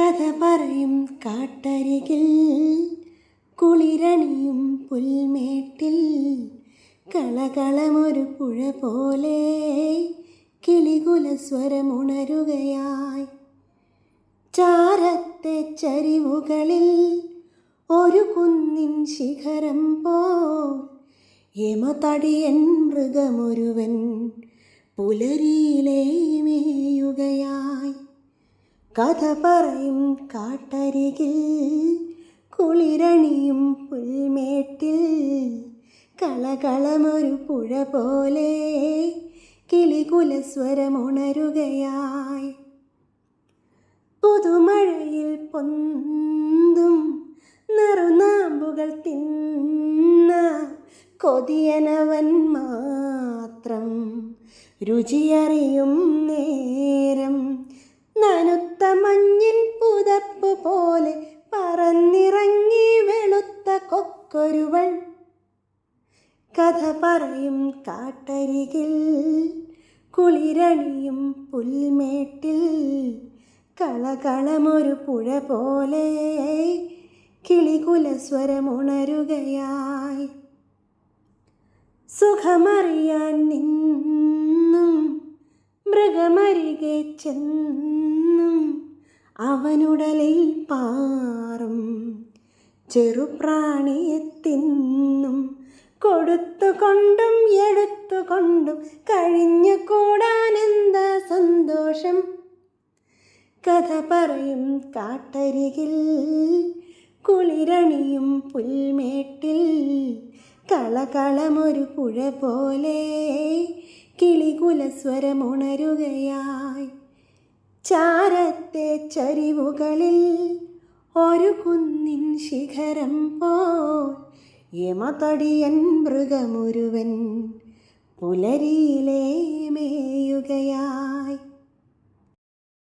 കഥ പറയും കാട്ടരികിൽ കുളിരണിയും പുൽമേട്ടിൽ കളകളമൊരു പുഴ പോലെ കിളികുല സ്വരമുണരുകയായി ചാരത്തെ ചരിവുകളിൽ ഒരു കുന്നിൻ ശിഖരം പോൽ യമതടിയൻ മൃഗമൊരുവൻ പുലരിയിലേ മേയുകയായി കഥ പറയും കാട്ടരികിൽ കുളിരണിയും പുൽമേട്ടിൽ. കളകളമൊരു പുഴ പോലെ കിളികുലസ്വരമുണരുകയായി പുതുമഴയിൽ പൊന്തും നറുനാമ്പുകൾ തിന്ന കൊതിയനവൻ മാത്രം രുചിയറിയും നേരം കൊക്കൊരുവൾ കഥ പറയും കാട്ടരികിൽ കുളിരണിയും പുൽമേട്ടിൽ. കളകളമൊരു പുഴ പോലെ കിളികുലസ്വരമുണരുകയായി. സുഖമറിയാൻ നിന്നും മൃഗമരികെ ചെന്നും അവനുടലിൽ പാറും ചെറുപ്രാണിയെ തിന്നും കൊടുത്തുകൊണ്ടും എടുത്തുകൊണ്ടും കഴിഞ്ഞു കൂടാൻ എന്താ സന്തോഷം? കഥ പറയും കാട്ടരികിൽ കുളിരണിയും പുൽമേട്ടിൽ കളകളമൊരു പുഴ പോലെ കിളികുലസ്വരമുണരുകയായി. ചാരത്തെ ചരിവുകളിൽ ഒരു കുന്നിൻ ശിഖരം പോൽ യമതടിയൻ മൃഗമുരുവൻ പുലരിയിലേ മേയുകയായി.